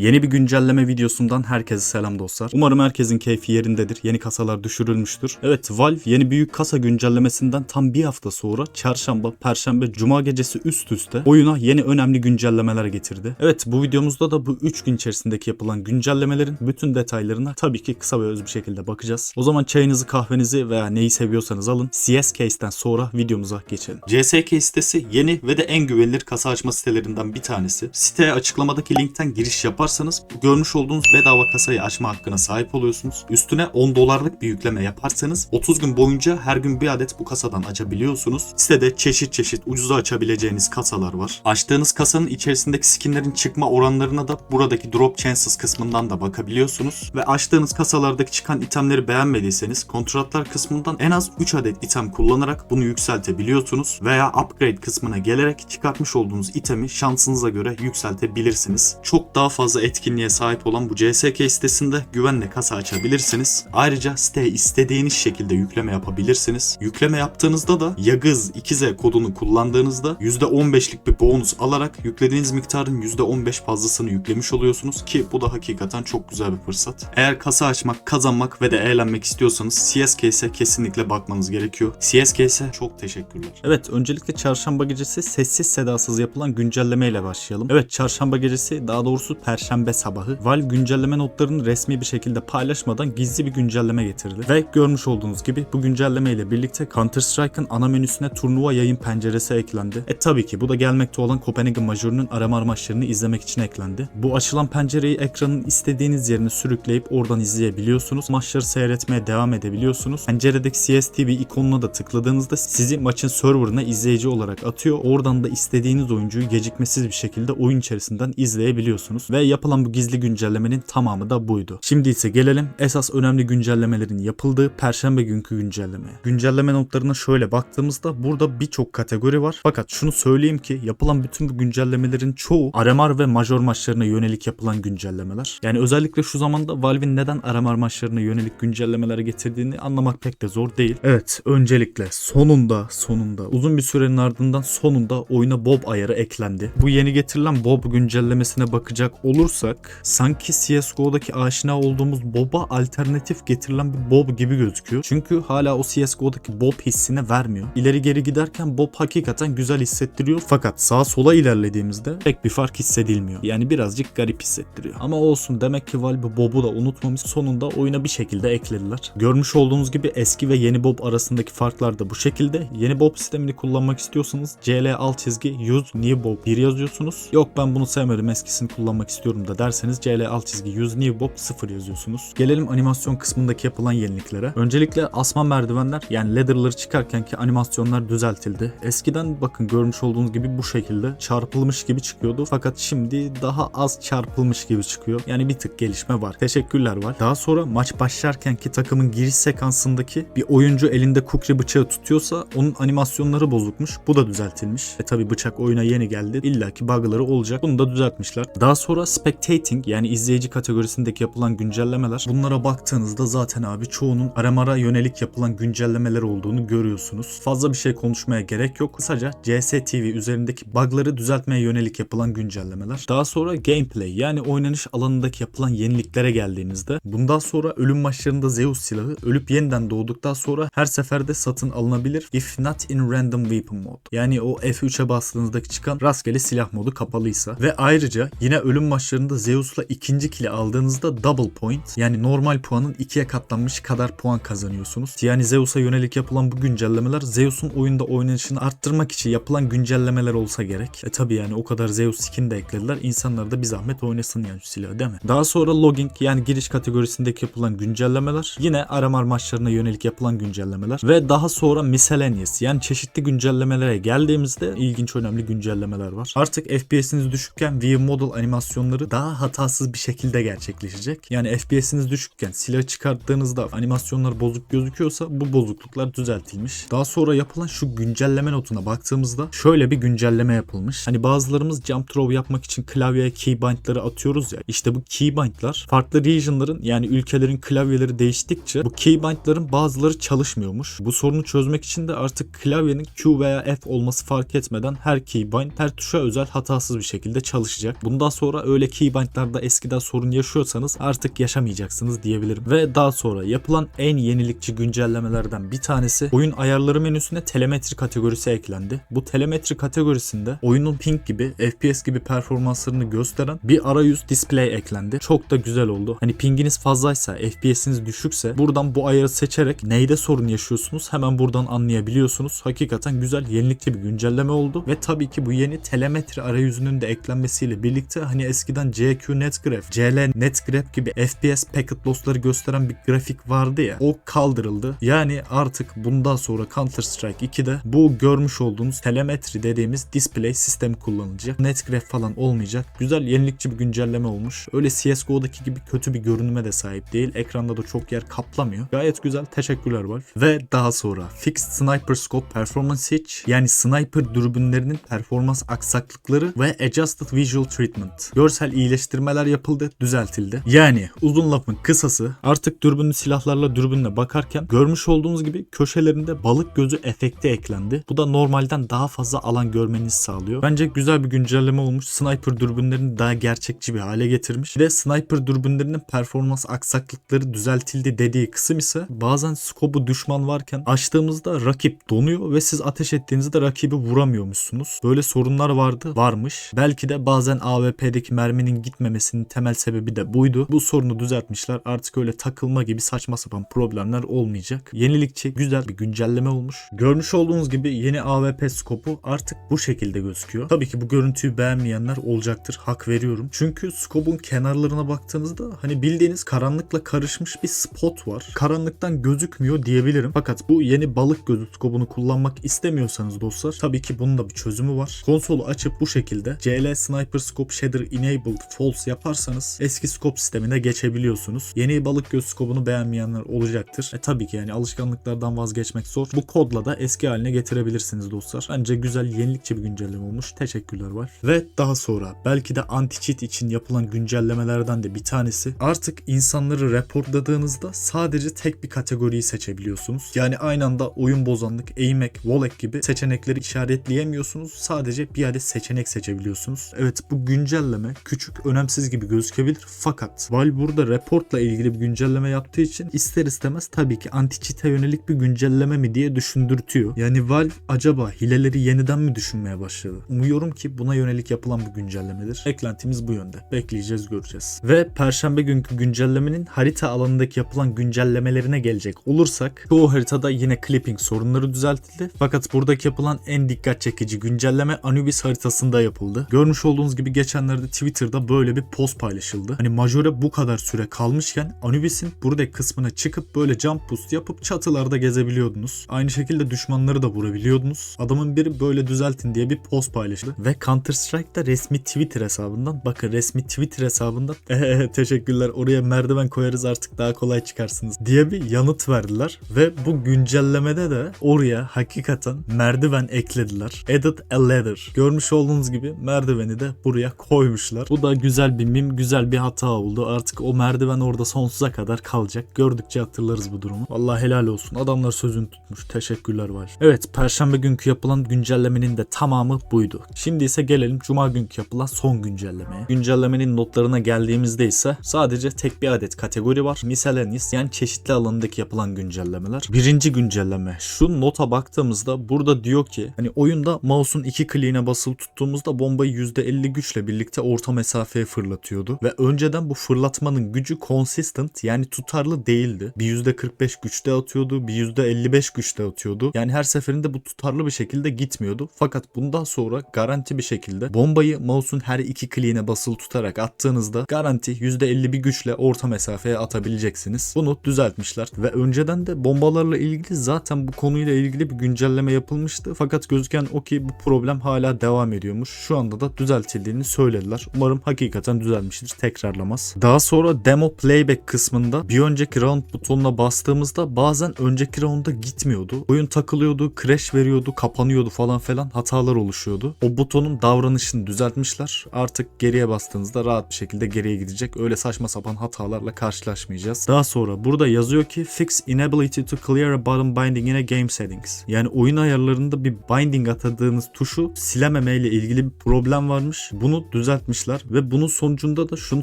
Yeni bir güncelleme videosundan herkese selam dostlar. Umarım herkesin keyfi yerindedir. Yeni kasalar düşürülmüştür. Evet Valve yeni büyük kasa güncellemesinden tam bir hafta sonra çarşamba, perşembe, cuma gecesi üst üste oyuna yeni önemli güncellemeler getirdi. Evet bu videomuzda da bu 3 gün içerisindeki yapılan güncellemelerin bütün detaylarına tabii ki kısa ve öz bir şekilde bakacağız. O zaman çayınızı, kahvenizi veya neyi seviyorsanız alın. CS Case'den sonra videomuza geçelim. CSK sitesi yeni ve de en güvenilir kasa açma sitelerinden bir tanesi. Siteye açıklamadaki linkten giriş yaparsanız görmüş olduğunuz bedava kasayı açma hakkına sahip oluyorsunuz. Üstüne 10 dolarlık bir yükleme yaparsanız 30 gün boyunca her gün bir adet bu kasadan açabiliyorsunuz. Sitede çeşit çeşit ucuza açabileceğiniz kasalar var. Açtığınız kasanın içerisindeki skinlerin çıkma oranlarına da buradaki drop chances kısmından da bakabiliyorsunuz. Ve açtığınız kasalardaki çıkan itemleri beğenmediyseniz kontratlar kısmından en az 3 adet item kullanarak bunu yükseltebiliyorsunuz. Veya upgrade kısmına gelerek çıkartmış olduğunuz itemi şansınıza göre yükseltebilirsiniz. Çok daha fazla etkinliğe sahip olan bu CSK sitesinde güvenle kasa açabilirsiniz. Ayrıca siteye istediğiniz şekilde yükleme yapabilirsiniz. Yükleme yaptığınızda da Yagız 2Z kodunu kullandığınızda %15'lik bir bonus alarak yüklediğiniz miktarın %15 fazlasını yüklemiş oluyorsunuz ki bu da hakikaten çok güzel bir fırsat. Eğer kasa açmak, kazanmak ve de eğlenmek istiyorsanız CSKS'e kesinlikle bakmanız gerekiyor. CSKS'e çok teşekkürler. Evet öncelikle çarşamba gecesi sessiz sedasız yapılan güncellemeyle başlayalım. Evet çarşamba gecesi daha doğrusu perşembe sabahı Valve güncelleme notlarını resmi bir şekilde paylaşmadan gizli bir güncelleme getirdi. Ve görmüş olduğunuz gibi bu güncelleme ile birlikte Counter Strike'ın ana menüsüne turnuva yayın penceresi eklendi. E tabii ki bu da gelmekte olan Copenhagen Major'unun arama maçlarını izlemek için eklendi. Bu açılan pencereyi ekranın istediğiniz yerine sürükleyip oradan izleyebiliyorsunuz. Maçları seyretmeye devam edebiliyorsunuz. Penceredeki CSTV ikonuna da tıkladığınızda sizi maçın serverına izleyici olarak atıyor. Oradan da istediğiniz oyuncuyu gecikmesiz bir şekilde oyun içerisinden izleyebiliyorsunuz. Ve yapılan bu gizli güncellemenin tamamı da buydu. Şimdi ise gelelim esas önemli güncellemelerin yapıldığı perşembe günkü güncellemeye. Güncelleme notlarına şöyle baktığımızda burada birçok kategori var. Fakat şunu söyleyeyim ki yapılan bütün bu güncellemelerin çoğu RMR ve major maçlarına yönelik yapılan güncellemeler. Yani özellikle şu zamanda Valve'in neden RMR maçlarına yönelik güncellemeler getirdiğini anlamak pek de zor değil. Evet öncelikle sonunda sonunda uzun bir sürenin ardından sonunda oyuna Bob ayarı eklendi. Bu yeni getirilen Bob güncellemesine bakacak olursak sanki CSGO'daki aşina olduğumuz Bob'a alternatif getirilen bir Bob gibi gözüküyor. Çünkü hala o CSGO'daki Bob hissini vermiyor. İleri geri giderken Bob hakikaten güzel hissettiriyor fakat sağa sola ilerlediğimizde pek bir fark hissedilmiyor. Yani birazcık garip hissettiriyor. Ama olsun demek ki Valve Bob'u da unutmamış sonunda oyuna bir şekilde eklediler. Görmüş olduğunuz gibi eski ve yeni Bob arasındaki farklar da bu şekilde. Yeni Bob sistemini kullanmak istiyorsanız CL alt çizgi use new Bob 1 yazıyorsunuz. Yok ben bunu sevmedim eskisini kullanmak istiyorum da derseniz CL alt çizgi use new Bob 0 yazıyorsunuz. Gelelim animasyon kısmındaki yapılan yeniliklere. Öncelikle asma merdivenler yani ladder'ları çıkarkenki animasyonlar düzeltildi. Eskiden bakın görmüş olduğunuz gibi bu şekilde çarpılmış gibi çıkıyordu. Fakat şimdi daha az çarpılmış gibi çıkıyor. Yani bir tık gelişme var. Teşekkürler var. Daha sonra maç başlarkenki takımın giriş sekansındaki bir oyuncu elinde kukri bıçağı tutuyorsa onun animasyonları bozukmuş. Bu da düzeltilmiş. E tabi bıçak oyuna yeni geldi. İlla ki bug'ları olacak. Bunu da düzeltmişler. Daha sonra spectating yani izleyici kategorisindeki yapılan güncellemeler. Bunlara baktığınızda zaten abi çoğunun aramara yönelik yapılan güncellemeler olduğunu görüyorsunuz. Fazla bir şey konuşmaya gerek yok. Kısaca CSTV üzerindeki bug'ları düzeltmeye yönelik yapılan güncellemeler. Daha sonra gameplay yani oynanış alanındaki yapılan yeniliklere geldiğinizde bundan sonra ölüm maçlarında Zeus silahı ölüp yeniden doğduktan sonra her seferde satın alınabilir if not in random weapon mode. Yani o F3'e bastığınızdaki çıkan rastgele silah modu kapalıysa ve ayrıca yine ölüm maçlarında Zeus'la ikinci kili aldığınızda double point yani normal puanın ikiye katlanmış kadar puan kazanıyorsunuz. Yani Zeus'a yönelik yapılan bu güncellemeler Zeus'un oyunda oynanışını arttırmak için yapılan güncellemeler olsa gerek. E tabi yani o kadar Zeus skin de eklediler. İnsanlar da bir zahmet oynasın yani silahı değil mi? Daha sonra logging yani giriş kategorisindeki yapılan güncellemeler. Yine RMR maçlarına yönelik yapılan güncellemeler. Ve daha sonra miscellaneous yani çeşitli güncellemelere geldiğimizde ilginç önemli güncellemeler var. Artık FPS'iniz düşükken View Model animasyonları daha hatasız bir şekilde gerçekleşecek. Yani FPS'iniz düşükken silahı çıkarttığınızda animasyonlar bozuk gözüküyorsa bu bozukluklar düzeltilmiş. Daha sonra yapılan şu güncelleme notuna baktığımızda şöyle bir güncelleme yapılmış. Hani bazılarımız jump throw yapmak için klavyeye keybind'ları atıyoruz ya. İşte bu keybind'lar farklı region'ların yani ülkelerin klavyeleri değiştikçe bu keybind'ların bazıları çalışmıyormuş. Bu sorunu çözmek için de artık klavyenin Q veya F olması fark etmeden her keybind her tuşa özel hatasız bir şekilde çalışacak. Bundan sonra öyle keybind'larda eskiden sorun yaşıyorsanız artık yaşamayacaksınız diyebilirim. Ve daha sonra yapılan en yenilikçi güncellemelerden bir tanesi oyun ayarları menüsüne telemetri kategorisi eklendi. Bu telemetri kategorisinde oyunun ping gibi, FPS gibi performanslarını gösteren bir arayüz display eklendi. Çok da güzel oldu. Hani pinginiz fazlaysa, FPS'iniz düşükse buradan bu ayarı seçerek neyde sorun yaşıyorsunuz hemen buradan anlayabiliyorsunuz. Hakikaten güzel, yenilikçi bir güncelleme oldu ve tabii ki bu yeni telemetri arayüzünün de eklenmesiyle birlikte hani eskiden CQ NetGraph, CL NetGraph gibi FPS packet loss'ları gösteren bir grafik vardı ya o kaldırıldı. Yani artık bundan sonra Counter Strike 2'de bu görmüş olduğunuz telemetri dediğimiz display sistemi kullanılacak. NetGraph falan olmayacak. Güzel yenilikçi bir güncelleme olmuş. Öyle CSGO'daki gibi kötü bir görünüme de sahip değil. Ekranda da çok yer kaplamıyor. Gayet güzel. Teşekkürler Valve. Ve daha sonra Fixed Sniper Scope Performance Hitch yani sniper dürbünlerinin performans aksaklıkları ve Adjusted Visual Treatment. Görsel iyileştirmeler yapıldı, düzeltildi. Yani uzun lafın kısası artık dürbünlü silahlarla dürbünle bakarken görmüş olduğunuz gibi köşelerinde balık gözü efekti eklendi. Bu da normalden daha fazla alan görmenizi sağlıyor. Bence güzel bir güncelleme olmuş. Sniper dürbünlerini daha gerçekçi bir hale getirmiş. Ve sniper dürbünlerinin performans aksaklıkları düzeltildi dediği kısım ise bazen skobu düşman varken açtığımızda rakip donuyor ve siz ateş ettiğinizde rakibi vuramıyormuşsunuz. Böyle sorunlar vardı, varmış. Belki de bazen AWP'deki merminin gitmemesinin temel sebebi de buydu. Bu sorunu düzeltmişler. Artık öyle takılma gibi saçma sapan problemler olmayacak. Yenilikçi güzel bir güncelleme olmuş. Görmüş olduğunuz gibi yeni AWP skopu artık bu şekilde gözüküyor. Tabii ki bu görüntüyü beğenmeyenler olacaktır. Hak veriyorum. Çünkü skopun kenarlarına baktığınızda hani bildiğiniz karanlıkla karışmış bir spot var. Karanlıktan gözükmüyor diyebilirim. Fakat bu yeni balık gözü skopunu kullanmak istemiyorsanız dostlar tabii ki bunun da bir çözümü var. Konsolu açıp bu şekilde CL Sniper Scope Shader Enabled False yaparsanız eski scope sistemine geçebiliyorsunuz. Yeni balık göz skopunu beğenmeyenler olacaktır. E tabii ki yani alışkanlıklardan vazgeçmek zor. Bu kodla da eski haline getirebilirsiniz dostlar. Bence güzel yenilikçi bir güncelleme olmuş. Teşekkürler var. Ve daha sonra belki de anti-cheat için yapılan güncellemelerden de bir tanesi. Artık insanları reportladığınızda sadece tek bir kategoriyi seçebiliyorsunuz. Yani aynı anda oyun bozanlık, aimhack, wallhack gibi seçenekleri işaretleyemiyorsunuz. Sadece bir adet seçenek seçebiliyorsunuz. Evet bu güncelleme küçük, önemsiz gibi gözükebilir. Fakat Valve burada reportla ilgili bir güncelleme yaptığı için ister istemez tabii ki anti-cheat'e yönelik bir güncelleme mi diye düşündürtüyor. Yani Valve acaba hileleri yeniden mi düşünmeye başladı? Umuyorum ki buna yönelik yapılan bir güncellemedir. Eklentimiz bu yönde. Bekleyeceğiz göreceğiz. Ve perşembe günkü güncellemenin harita alanındaki yapılan güncellemelerine gelecek olursak çoğu haritada yine clipping sorunları düzeltildi. Fakat buradaki yapılan en dikkat çekici güncelleme Anubis haritasında yapıldı. Görmüş olduğunuz gibi geçenlerde Twitter'da böyle bir post paylaşıldı. Hani Majore bu kadar süre kalmışken Anubis'in buradaki kısmına çıkıp böyle jump boost yapıp çatılarda gezebiliyordunuz. Aynı şekilde düşmanları da vurabiliyordunuz. Adamın biri böyle düzeltin diye bir post paylaştı. Ve Counter Strike'da resmi Twitter hesabından bakın resmi Twitter hesabından "Ehe, teşekkürler oraya merdiven koyarız artık daha kolay çıkarsınız diye bir yanıt verdiler. Ve bu güncellemede de oraya hakikaten merdiven eklediler. Added a ladder. Görmüş olduğunuz gibi merdiveni de buraya koymuşlar. Bu da güzel bir mim, güzel bir hata oldu. Artık o merdiven orada sonsuza kadar kalacak. Gördükçe hatırlarız bu durumu. Vallahi helal olsun. Adamlar sözünü tutmuş. Teşekkürler var. Evet, perşembe günkü yapılan güncellemenin de tamamı buydu. Şimdi ise gelelim cuma günkü yapılan son güncellemeye. Güncellemenin notlarına geldiğimizde ise sadece tek bir adet kategori var. Miscellaneous yani çeşitli alanındaki yapılan güncellemeler. Birinci güncelleme. Şu nota baktığımızda burada diyor ki hani oyunda mouse'un iki kliğine basılı tuttuğumuzda bombayı %50 güçle birlikte orta mesafeye fırlatıyordu. Ve önceden bu fırlatmanın gücü consistent yani tutarlı değildi. Bir %45 güçte atıyordu, bir %55 güçte atıyordu. Yani her seferinde bu tutarlı bir şekilde gitmiyordu. Fakat bundan sonra garanti bir şekilde bombayı mouse'un her iki kliğine basılı tutarak attığınızda garanti %50 bir güçle orta mesafeye atabileceksiniz. Bunu düzeltmişler ve önceden de bombalarla ilgili zaten bu konuyla ilgili bir güncelleme yapılmıştı. Fakat gözüken o ki bu problem hala devam ediyormuş. Şu anda da düzeltildiğini söylediler. Umarım hakikaten düzelmiştir. Tekrarlamaz. Daha sonra demo playback kısmında bir önceki round butonuna bastığımızda bazen önceki rounda gitmiyordu. Oyun takılıyordu, crash veriyordu, kapanıyordu falan filan hatalar oluşuyordu. O butonun davranışını düzeltmişler. Artık geriye bastığınızda rahat bir şekilde geriye gidecek. Öyle saçma sapan hatalarla karşılaşmayacağız. Daha sonra burada yazıyor ki fix inability to clear a button binding in a game settings. Yani oyun ayarlarında bir binding atadığınız tuşu silememe ile ilgili bir problem varmış. Bunu düzeltmişler yaptılar ve bunun sonucunda da şunu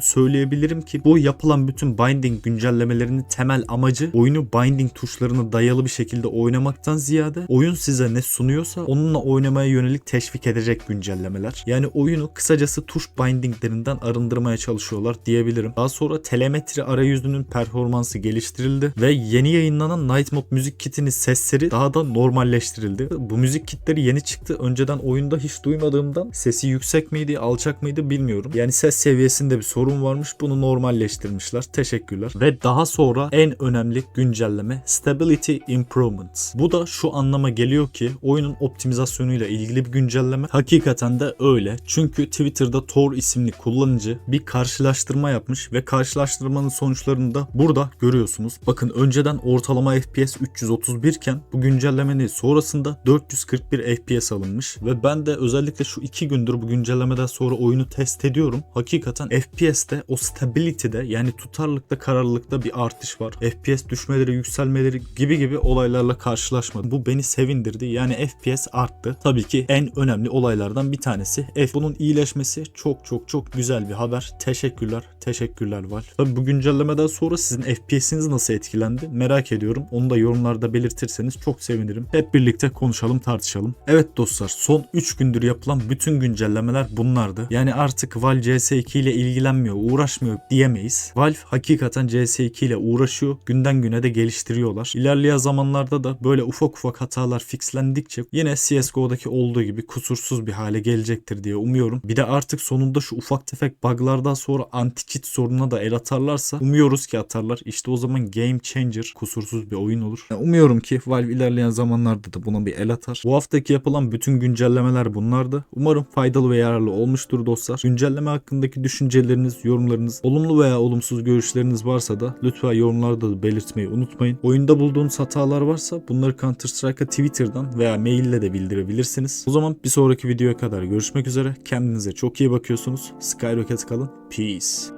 söyleyebilirim ki bu yapılan bütün binding güncellemelerinin temel amacı oyunu binding tuşlarına dayalı bir şekilde oynamaktan ziyade oyun size ne sunuyorsa onunla oynamaya yönelik teşvik edecek güncellemeler. Yani oyunu kısacası tuş bindinglerinden arındırmaya çalışıyorlar diyebilirim. Daha sonra telemetri arayüzünün performansı geliştirildi ve yeni yayınlanan Night Mode müzik kitinin sesleri daha da normalleştirildi. Bu müzik kitleri yeni çıktı. Önceden oyunda hiç duymadığımdan sesi yüksek miydi, alçak mıydı bilmiyorum. Yani ses seviyesinde bir sorun varmış. Bunu normalleştirmişler. Teşekkürler. Ve daha sonra en önemli güncelleme Stability Improvements. Bu da şu anlama geliyor ki oyunun optimizasyonuyla ilgili bir güncelleme. Hakikaten de öyle. Çünkü Twitter'da Tor isimli kullanıcı bir karşılaştırma yapmış ve karşılaştırmanın sonuçlarını da burada görüyorsunuz. Bakın önceden ortalama FPS 331 iken bu güncellemenin sonrasında 441 FPS alınmış ve ben de özellikle şu iki gündür bu güncellemeden sonra oyunu test ediyorum. Hakikaten FPS'te o stability'de yani tutarlılıkta kararlılıkta bir artış var. FPS düşmeleri yükselmeleri gibi gibi olaylarla karşılaşmadım. Bu beni sevindirdi. Yani FPS arttı. Tabii ki en önemli olaylardan bir tanesi. F bunun iyileşmesi çok çok çok güzel bir haber. Teşekkürler. Teşekkürler Val. Tabii bu güncellemeden sonra sizin FPS'iniz nasıl etkilendi merak ediyorum. Onu da yorumlarda belirtirseniz çok sevinirim. Hep birlikte konuşalım tartışalım. Evet dostlar son 3 gündür yapılan bütün güncellemeler bunlardı. Yani artık Valve CS2 ile ilgilenmiyor, uğraşmıyor diyemeyiz. Valve hakikaten CS2 ile uğraşıyor. Günden güne de geliştiriyorlar. İlerleyen zamanlarda da böyle ufak ufak hatalar fixlendikçe yine CSGO'daki olduğu gibi kusursuz bir hale gelecektir diye umuyorum. Bir de artık sonunda şu ufak tefek buglardan sonra anti-cheat sorununa da el atarlarsa umuyoruz ki atarlar. İşte o zaman game changer kusursuz bir oyun olur. Yani umuyorum ki Valve ilerleyen zamanlarda da buna bir el atar. Bu haftaki yapılan bütün güncellemeler bunlardı. Umarım faydalı ve yararlı olmuştur dostlar. Güncelleme hakkındaki düşünceleriniz, yorumlarınız, olumlu veya olumsuz görüşleriniz varsa da lütfen yorumlarda da belirtmeyi unutmayın. Oyunda bulduğunuz hatalar varsa bunları Counter Strike'a Twitter'dan veya maille de bildirebilirsiniz. O zaman bir sonraki videoya kadar görüşmek üzere. Kendinize çok iyi bakıyorsunuz. Skyrocket kalın. Peace.